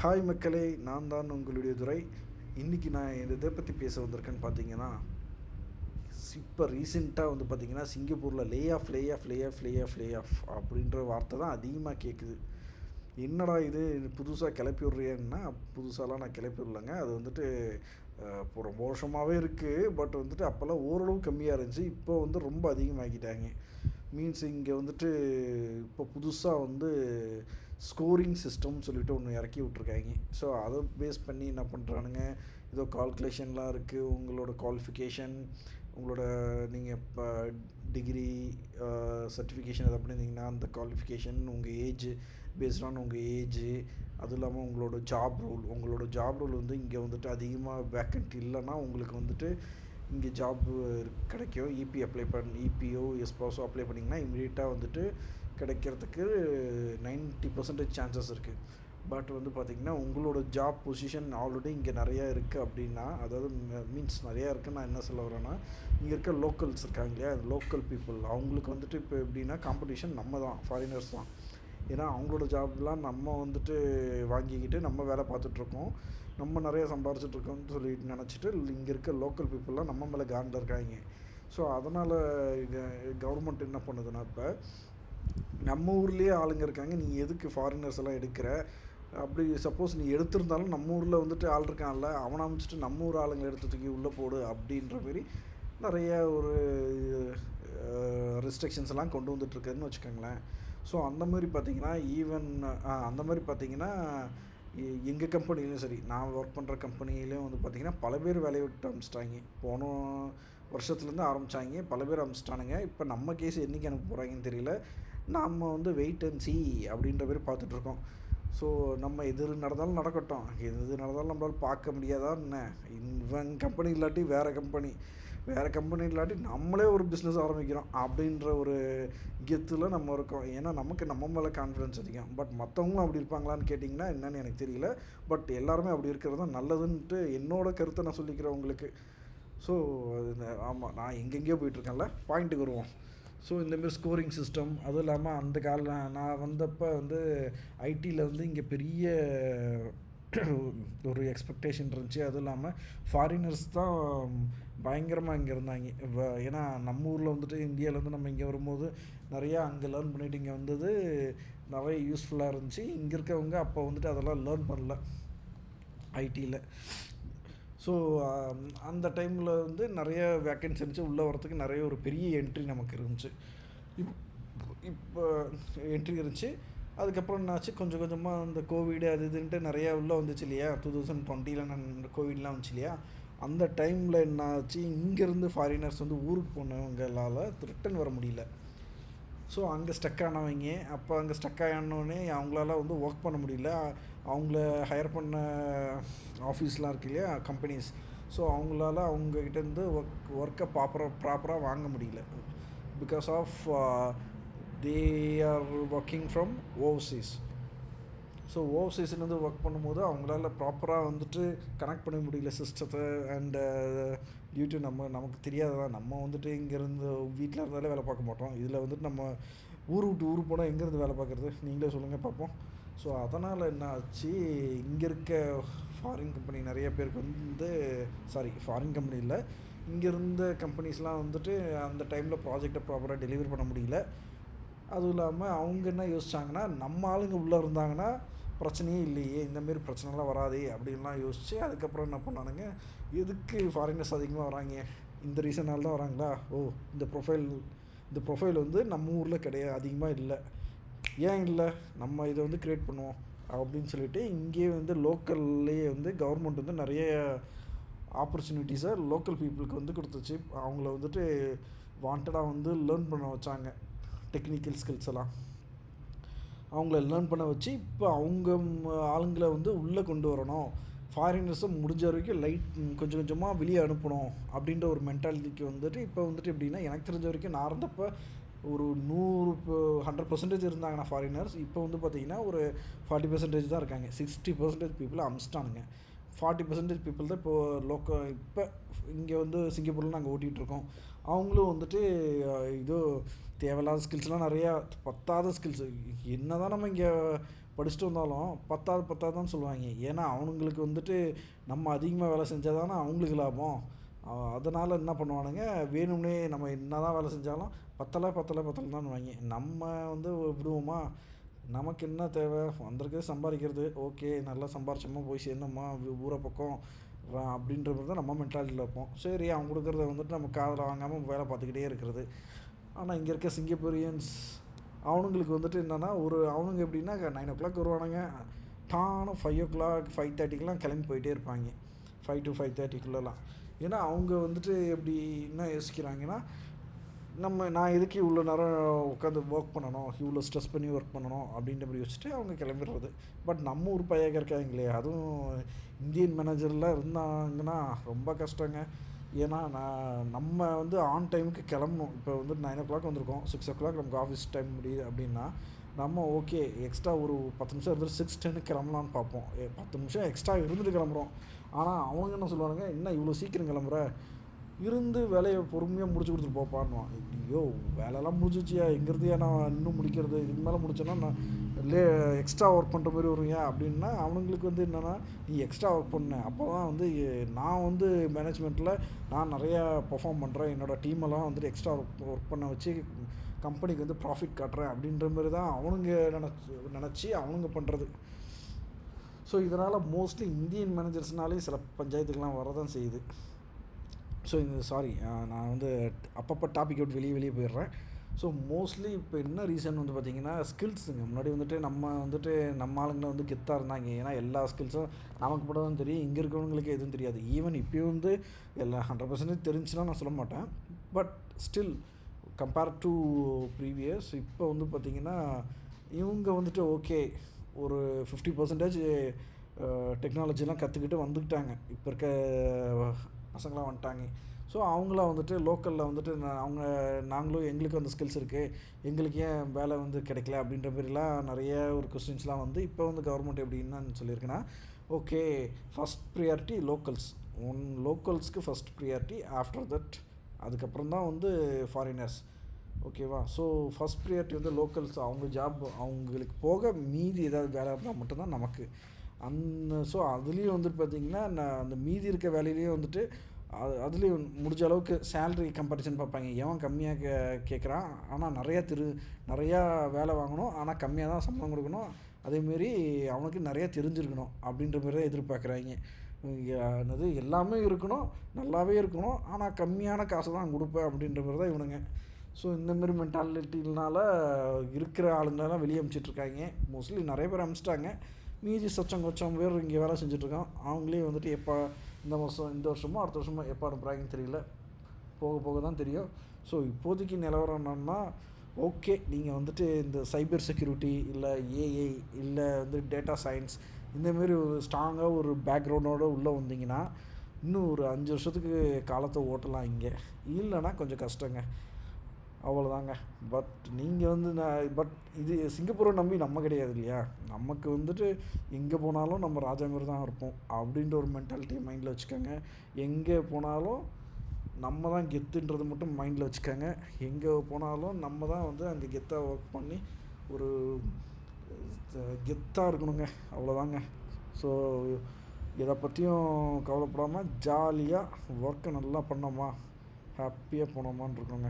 Hi மக்களே. நான் தான் உங்களுடைய துறை இன்றைக்கி நான் இதை பற்றி பேச வந்திருக்கேன்னு பார்த்தீங்கன்னா இப்போ ரீசெண்டாக வந்து பார்த்தீங்கன்னா சிங்கப்பூரில் lay off lay off lay off lay off lay off அப்படின்ற வார்த்தை தான் அதிகமாக கேட்குது என்னடா இது? புதுசாக கிளப்பி விட்றியன்னா புதுசாலாம் நான் கிளப்பி விடலங்க. அது வந்துட்டு இப்போ ரொம்ப வருஷமாகவே இருக்குது பட் வந்துட்டு அப்போல்லாம் ஓரளவு கம்மியாக இருந்துச்சு. இப்போ வந்து ரொம்ப அதிகமாக்கிட்டாங்க. மீன்ஸ் இங்கே வந்துட்டு இப்போ புதுசாக வந்து ஸ்கோரிங் சிஸ்டம் சொல்லிட்டு ஒன்று இறக்கி விட்ருக்காங்க ஸோ அதை பேஸ் பண்ணி என்ன பண்ணுறானுங்க ஏதோ கால்குலேஷன்லாம் இருக்குது உங்களோட குவாலிஃபிகேஷன் உங்களோட நீங்கள் இப்போ டிகிரி சர்டிஃபிகேஷன் எதாவது பண்ணியிருந்தீங்கன்னா அந்த குவாலிஃபிகேஷன் உங்கள் ஏஜ் பேஸ்ட் ஆன் உங்கள் ஏஜு அதுவும் இல்லாமல் உங்களோட ஜாப் ரோல் உங்களோட ஜாப் ரோல் வந்து இங்கே வந்துட்டு அதிகமாக வேக்கண்ட் இல்லைன்னா உங்களுக்கு வந்துட்டு இங்கே ஜாப் கிடைக்கும் இபி அப்ளை பண்ண இபிஓ எஸ்பாஸோ அப்ளை பண்ணிங்கன்னா இமீடியட்டாக வந்துட்டு கிடைக்கிறதுக்கு நைன்ட்டி பர்சன்டேஜ் சான்சஸ் இருக்குது பட் வந்து பார்த்திங்கன்னா உங்களோட ஜாப் பொசிஷன் ஆல்ரெடி இங்கே நிறையா இருக்குது அப்படின்னா அதாவது மீன்ஸ் நிறையா இருக்குதுன்னு நான் என்ன சொல்ல வரேன்னா இங்கே இருக்க லோக்கல்ஸ் இருக்காங்க இல்லையா? லோக்கல் பீப்புள் அவங்களுக்கு வந்துட்டு இப்போ எப்படின்னா காம்படிஷன் நம்ம தான் ஃபாரினர்ஸ் தான். ஏன்னா அவங்களோட ஜாப்லாம் நம்ம வந்துட்டு வாங்கிக்கிட்டு நம்ம வேலை பார்த்துட்ருக்கோம். நம்ம நிறைய சம்பாரிச்சிட்ருக்கோம்னு சொல்லிட்டு நினச்சிட்டு இங்கே இருக்க லோக்கல் பீப்புளெலாம் நம்ம மேலே காண்டில் இருக்காங்க. ஸோ அதனால் கவர்மெண்ட் என்ன பண்ணுதுன்னா இப்போ நம்ம ஊர்லேயே ஆளுங்க இருக்காங்க. நீ எதுக்கு ஃபாரினர்ஸ் எல்லாம் எடுக்கிற? அப்படி சப்போஸ் நீ எடுத்திருந்தாலும் நம்ம ஊரில் வந்துட்டு ஆள் இருக்கான்ல அவனை அமைச்சிட்டு நம்ம ஊர் ஆளுங்களை எடுத்து தூக்கி உள்ளே போடு அப்படின்ற மாரி நிறைய ஒரு ரெஸ்ட்ரிக்ஷன்ஸ் எல்லாம் கொண்டு வந்துட்டுருக்குன்னு வச்சுக்கோங்களேன். ஸோ அந்த மாதிரி பார்த்தீங்கன்னா ஈவன் அந்த மாதிரி பார்த்தீங்கன்னா எங்கள் கம்பெனிலையும் சரி நான் ஒர்க் பண்ணுற கம்பெனிலையும் வந்து பார்த்திங்கன்னா பல பேர் வேலையை விட்டு அனுப்பிச்சிட்டாங்க போன வருஷத்துலேருந்து ஆரம்பித்தாங்க பல பேர் அனுப்பிச்சிட்டானுங்க இப்போ நம்ம கேஸ் என்றைக்கு அனுப்ப போகிறாங்கன்னு தெரியல. நம்ம வந்து வெயிட் அண்ட் சி அப்படின்ற மாதிரி பார்த்துட்ருக்கோம். ஸோ நம்ம எது நடந்தாலும் நடக்கட்டும். எது நடந்தாலும் நம்மளால் பார்க்க முடியாதா என்ன? இவன் கம்பெனி இல்லாட்டி வேறு கம்பெனி வேறு கம்பெனி இல்லாட்டி நம்மளே ஒரு பிஸ்னஸ் ஆரம்பிக்கிறோம் அப்படின்ற ஒரு கெத்தில் நம்ம இருக்கோம். ஏன்னா நமக்கு நம்ம மேலே கான்ஃபிடன்ஸ் அதிகம். பட் மற்றவங்களும் அப்படி இருப்பாங்களான்னு கேட்டிங்கன்னா என்னென்னு எனக்கு தெரியல. பட் எல்லாருமே அப்படி இருக்கிறது தான் நல்லதுன்ட்டு என்னோட கருத்தை நான் சொல்லிக்கிறேன் உங்களுக்கு. ஸோ ஆமாம் நான் எங்கெங்கேயோ போயிட்டுருக்கேன்ல. பாயிண்ட்டுக்கு வருவோம். ஸோ இந்தமாரி ஸ்கோரிங் சிஸ்டம் அதுவும் இல்லாமல் அந்த கால நான் வந்தப்போ வந்து ஐடியில் வந்து இங்கே பெரிய ஒரு எக்ஸ்பெக்டேஷன் இருந்துச்சு. அதுவும் இல்லாமல் ஃபாரினர்ஸ் தான் பயங்கரமாக இங்கே இருந்தாங்க. வ- ஏன்னா நம்ம ஊரில் வந்துட்டு இந்தியாவிலேருந்து நம்ம இங்கே வரும்போது நிறையா அங்கே லேர்ன் பண்ணிட்டு இங்கே வந்தது நிறைய யூஸ்ஃபுல்லாக இருந்துச்சு. இங்கே இருக்கவங்க அப்போ வந்துட்டு அதெல்லாம் லேர்ன் பண்ணல ஐடியில் ஸோ um, அந்த டைமில் வந்து நிறைய வேக்கன்சி இருந்துச்சு. உள்ளே வரத்துக்கு நிறைய ஒரு பெரிய என்ட்ரி நமக்கு இருந்துச்சு. இப் இப்போ என்ட்ரி இருந்துச்சு. அதுக்கப்புறம் என்னாச்சு? கொஞ்சம் கொஞ்சமாக அந்த கோவிடு அது இதுன்ட்டு நிறையா உள்ளே வந்துச்சு இல்லையா? டூ தௌசண்ட் டுவெண்ட்டியில் நான் கோவிட்லாம் வந்துச்சு இல்லையா? அந்த டைமில் என்னாச்சு? இங்கேருந்து ஃபாரினர்ஸ் வந்து ஊருக்கு போனவங்களால் ரிட்டன் வர முடியல. ஸோ அங்கே ஸ்டக் ஆனவங்க அப்போ அங்கே ஸ்டக் ஆனோடனே அவங்களால வந்து ஒர்க் பண்ண முடியல. அவங்கள ஹையர் பண்ண ஆஃபீஸ்லாம் இருக்கு இல்லையா? கம்பெனிஸ் ஸோ அவங்களால அவங்கக்கிட்டேருந்து ஒர்க் ஒர்க்கை ப்ராப்பராக ப்ராப்பராக வாங்க முடியல. Because of they are working from overseas so ஓவர்சீஸ்லேருந்து work பண்ணும்போது அவங்களால ப்ராப்பராக வந்துட்டு கனெக்ட் பண்ண முடியல சிஸ்டத்தை அண்டு டியூ டு நம்ம நமக்கு தெரியாததான் நம்ம வந்துட்டு இங்கேருந்து வீட்டில் இருந்தாலே வேலை பார்க்க மாட்டோம். இதில் வந்துட்டு நம்ம ஊர் விட்டு ஊர் போனால் எங்கேருந்து வேலை பார்க்குறது? நீங்களே சொல்லுங்கள் பார்ப்போம். ஸோ அதனால் என்ன ஆச்சு இங்கே இருக்க ஃபாரின் கம்பெனி நிறைய பேருக்கு வந்து சாரி ஃபாரின் கம்பெனி இல்லை. இங்கே இருந்த கம்பெனிஸ்லாம் வந்துட்டு அந்த டைமில் ப்ராஜெக்டை ப்ராப்பராக டெலிவரி பண்ண முடியல. அதுவும் இல்லாமல் அவங்க என்ன யோசித்தாங்கன்னா நம்ம ஆளுங்க உள்ளே இருந்தாங்கன்னா பிரச்சனையே இல்லையே இந்தமாரி பிரச்சனைலாம் வராதே அப்படின்லாம் யோசித்து அதுக்கப்புறம் என்ன பண்ணானுங்க? எதுக்கு ஃபாரினர்ஸ் அதிகமாக வராங்க? இந்த ரீசனால் தான் வராங்களா? ஓ இந்த ப்ரொஃபைல் இந்த ப்ரொஃபைல் வந்து நம்ம ஊரில் கிடையாது அதிகமாக இல்லை. ஏன் இல்லை? நம்ம இதை வந்து க்ரியேட் பண்ணுவோம் அப்படின்னு சொல்லிட்டு இங்கேயே வந்து லோக்கல்லையே வந்து கவர்மெண்ட் வந்து நிறைய ஆப்பர்ச்சுனிட்டிஸை லோக்கல் பீப்புளுக்கு வந்து கொடுத்துச்சு. அவங்கள வந்துட்டு வாண்டடாக வந்து லேர்ன் பண்ண வச்சாங்க. டெக்னிக்கல் ஸ்கில்ஸ் எல்லாம். அவங்கள லேர்ன் பண்ண வச்சு இப்போ அவங்க ஆளுங்களை வந்து உள்ளே கொண்டு வரணும். ஃபாரினர்ஸை முடிஞ்ச வரைக்கும் லைட் கொஞ்சம் கொஞ்சமாக வெளியே அனுப்பணும் அப்படின்ற ஒரு மென்டாலிட்டிக்கு வந்துட்டு இப்போ வந்துட்டு எப்படின்னா எனக்கு தெரிஞ்ச வரைக்கும் நான் இருந்தப்போ ஒரு நூறு ஹண்ட்ரட் பர்சன்டேஜ் இருந்தாங்கன்னா ஃபாரினர்ஸ் இப்போ வந்து பார்த்தீங்கன்னா ஒரு ஃபார்ட்டி பர்சன்டேஜ் தான் இருக்காங்க. சிக்ஸ்டி பர்சன்டேஜ் பீப்புள் அமிச்சிட்டானுங்க. ஃபார்ட்டி பர்சன்டேஜ் பீப்புள் தான் இப்போது லோக்கல் இப்போ இங்கே வந்து சிங்கப்பூரில் நாங்கள் ஓட்டிகிட்ருக்கோம் அவங்களும் வந்துட்டு இது தேவையில்லாத ஸ்கில்ஸ்லாம் நிறையா பத்தாத ஸ்கில்ஸ் என்ன தான் நம்ம இங்கே படிச்சுட்டு வந்தாலும் பத்தாது தான் சொல்லுவாங்க. ஏன்னா அவனுங்களுக்கு வந்துட்டு நம்ம அதிகமாக வேலை செஞ்சால் தானே அவங்களுக்கு லாபம். அதனால் என்ன பண்ணுவானுங்க? வேணும்னே நம்ம என்ன தான் வேலை செஞ்சாலும் பத்தலை பத்தலை பத்தலை தான் வாங்கி நம்ம வந்து விடுவோமா? நமக்கு என்ன தேவை? வந்திருக்கிறது சம்பாதிக்கிறது. ஓகே நல்லா சம்பாரிச்சோமா? போய் சேர்ந்தோமா? ஊரை பக்கம் அப்படின்ற மாதிரி தான் நம்ம மென்டாலிட்டியில் இருப்போம். சரி அவன் கொடுக்குறத வந்துட்டு நம்ம காதில் வாங்காமல் வேலை பார்த்துக்கிட்டே இருக்கிறது. ஆனால் இங்கே இருக்க சிங்கப்பூரியன்ஸ் அவனுங்களுக்கு வந்துட்டு என்னென்னா ஒரு அவனுங்க எப்படின்னா நைன் ஓ கிளாக் வருவானுங்க. டானும் ஃபைவ் ஓ கிளாக் ஃபைவ் தேர்ட்டிக்கெலாம் கிளம்பி போயிட்டே இருப்பாங்க. ஃபைவ் டு ஃபைவ் தேர்ட்டிக்குள்ளெலாம் ஏன்னா அவங்க வந்துட்டு எப்படி என்ன யோசிக்கிறாங்கன்னா நம்ம நான் எதுக்கு இவ்வளோ நேரம் உட்காந்து ஒர்க் பண்ணணும்? இவ்வளோ ஸ்ட்ரெஸ் பண்ணி ஒர்க் பண்ணணும்? அப்படின்ற மாதிரி யோசிச்சுட்டு அவங்க கிளம்பிடுறது. பட் நம்ம ஊர் பையாக இருக்காங்களே அதுவும் இந்தியன் மேனேஜர்லாம் இருந்தாங்கன்னா ரொம்ப கஷ்டங்க. ஏன்னா நான் நம்ம வந்து ஆன் டைமுக்கு கிளம்பணும். இப்போ வந்து நைன் ஓ கிளாக் வந்திருக்கோம். சிக்ஸ் ஓ கிளாக் நமக்கு ஆஃபீஸ் டைம் முடியுது அப்படின்னா நம்ம ஓகே எக்ஸ்ட்ரா ஒரு பத்து நிமிஷம் இருந்துட்டு சிக்ஸ் டென்னுக்கு கிளம்பலான்னு பார்ப்போம். ஏ, பத்து நிமிஷம் எக்ஸ்ட்ரா இருந்துட்டு கிளம்புறோம். ஆனால் அவங்க என்ன சொல்லுவானுங்க? என்ன இவ்வளோ சீக்கிரம் கிளம்புற? இருந்து வேலையை பொறுமையாக முடிச்சு கொடுத்துட்டு போப்பான்னுவான் ஐயோ வேலையெல்லாம் முடிஞ்சிச்சியா எங்கிறதையா நான் இன்னும் முடிக்கிறது? இதுக்கு மேலே முடிச்சேன்னா நான் லே எக்ஸ்ட்ரா ஒர்க் பண்ணுற மாதிரி வருவியா அப்படின்னா அவனுங்களுக்கு வந்து என்னென்னா நீ எக்ஸ்ட்ரா ஒர்க் பண்ண. அப்போ தான் வந்து நான் வந்து மேனேஜ்மெண்ட்டில் நான் நிறையா பெர்ஃபார்ம் பண்ணுறேன் என்னோடய டீமெல்லாம் வந்துட்டு எக்ஸ்ட்ரா ஒர்க் ஒர்க் பண்ண வச்சு கம்பெனிக்கு வந்து ப்ராஃபிட் காட்டுறேன் அப்படின்ற மாதிரி தான் அவனுங்க நினச்சி நினச்சி அவனுங்க பண்ணுறது ஸோ இதனால் மோஸ்ட்லி இந்தியன் மேனேஜர்ஸ்னாலே சில பஞ்சாயத்துக்கெலாம் வரதான் செய்யுது. ஸோ இந்த சாரி நான் வந்து அப்பப்போ டாபிக் விட்டு வெளியே வெளியே போயிடுறேன். ஸோ மோஸ்ட்லி இப்போ என்ன ரீசன் வந்து பார்த்தீங்கன்னா ஸ்கில்ஸுங்க முன்னாடி வந்துட்டு நம்ம வந்துட்டு நம்ம ஆளுங்களை வந்து கெத்தாக இருந்தாங்க. ஏன்னா எல்லா ஸ்கில்ஸும் நமக்கு மட்டும் தான் தெரியும். இங்கே இருக்கிறவங்களுக்கு எதுவும் தெரியாது. ஈவன் இப்போயும் வந்து எல்லா ஹண்ட்ரட் பர்சன்டேஜ் தெரிஞ்சுன்னா நான் சொல்ல மாட்டேன். But still compare to previous இப்போ வந்து பார்த்திங்கன்னா இவங்க வந்துட்டு ஓகே ஒரு ஃபிஃப்டி பர்சன்டேஜ் டெக்னாலஜிலாம் கற்றுக்கிட்டு வந்துக்கிட்டாங்க. இப்போ இருக்க பசங்களாம் வந்துட்டாங்க. ஸோ அவங்களாம் வந்துட்டு லோக்கலில் வந்துட்டு நான் அவங்க நாங்களும் எங்களுக்கு அந்த ஸ்கில்ஸ் இருக்குது எங்களுக்கு ஏன் வேலை வந்து கிடைக்கல அப்படின்ற மாதிரிலாம் நிறைய ஒரு கொஸ்டின்ஸ்லாம் வந்து இப்போ வந்து கவர்மெண்ட் எப்படி என்னன்னு சொல்லியிருக்குன்னா okay first priority locals one லோக்கல்ஸ்க்கு first priority after that அதுக்கப்புறம் தான் வந்து ஃபாரினர்ஸ் ஓகேவா ஸோ ஃபஸ்ட் ப்ரியாரிட்டி வந்து லோக்கல்ஸ் அவங்க ஜாப் அவங்களுக்கு போக மீதி ஏதாவது வேலை இருந்தால் மட்டும்தான் நமக்கு. அந்த ஸோ அதுலேயும் வந்துட்டு பார்த்திங்கன்னா நான் அந்த மீதி இருக்க வேலையிலேயே வந்துட்டு அது அதுலேயும் முடிஞ்ச அளவுக்கு சேல்ரி கம்பேரிசன் பார்ப்பாங்க. எவன் கம்மியாக கே கேட்குறான் ஆனால் நிறையா திரு நிறையா வேலை வாங்கணும். ஆனால் கம்மியாக தான் சம்பளம் கொடுக்கணும். அதேமாரி அவனுக்கு நிறையா தெரிஞ்சிருக்கணும் அப்படின்ற மாதிரி தான் எதிர்பார்க்குறாங்க என்னது எல்லாமே இருக்கணும். நல்லாவே இருக்கணும். ஆனால் கம்மியான காசு தான் கொடுப்பேன் அப்படின்ற மாதிரி தான் இவனுங்க. ஸோ இந்தமாரி மென்டாலிட்டினால இருக்கிற ஆளுங்களெல்லாம் வெளியே அனுப்பிச்சிட்ருக்காங்க மோஸ்ட்லி நிறைய பேர் அனுப்பிச்சிட்டாங்க மீதி சொச்சம் கொச்சம் பேர் இங்கே வேலை செஞ்சுட்ருக்கான். அவங்களே வந்துட்டு எப்போ இந்த வருஷம் இந்த வருஷமோ அடுத்த வருஷமோ எப்போ அனுப்புகிறாங்கன்னு தெரியல. போக போக தான் தெரியும். ஸோ இப்போதைக்கு நிலவரம் என்னன்னா ஓகே நீங்கள் வந்துட்டு இந்த சைபர் செக்யூரிட்டி இல்லை ஏஐ இல்லை வந்து டேட்டா சயின்ஸ் இந்தமாரி ஒரு ஸ்ட்ராங்காக ஒரு பேக்ரவுண்டோடு உள்ளே வந்தீங்கன்னா இன்னும் ஒரு அஞ்சு வருஷத்துக்கு காலத்தை ஓட்டலாம் இங்கே. இல்லைன்னா கொஞ்சம் கஷ்டங்க. அவ்வளோதாங்க பட் நீங்கள் வந்து நான் பட் இது சிங்கப்பூரை நம்பி நம்ம கிடையாது இல்லையா? நமக்கு வந்துட்டு எங்கே போனாலும் நம்ம ராஜா தான் இருப்போம். அப்படின்ற ஒரு மென்டாலிட்டியை மைண்டில் வச்சுக்கோங்க. எங்கே போனாலும் நம்ம தான் கெத்துன்றது மட்டும் மைண்டில் வச்சுக்கோங்க. எங்கே போனாலும் நம்ம தான் வந்து அங்கே கெத்தாக ஒர்க் பண்ணி ஒரு கெத்தாக இருக்கணுங்க. அவ்வளோதாங்க ஸோ இதை பற்றியும் கவலைப்படாமல் ஜாலியாக ஒர்க்கை நல்லா பண்ணோமா? ஹாப்பியாக போனோமான்னு இருக்கணுங்க.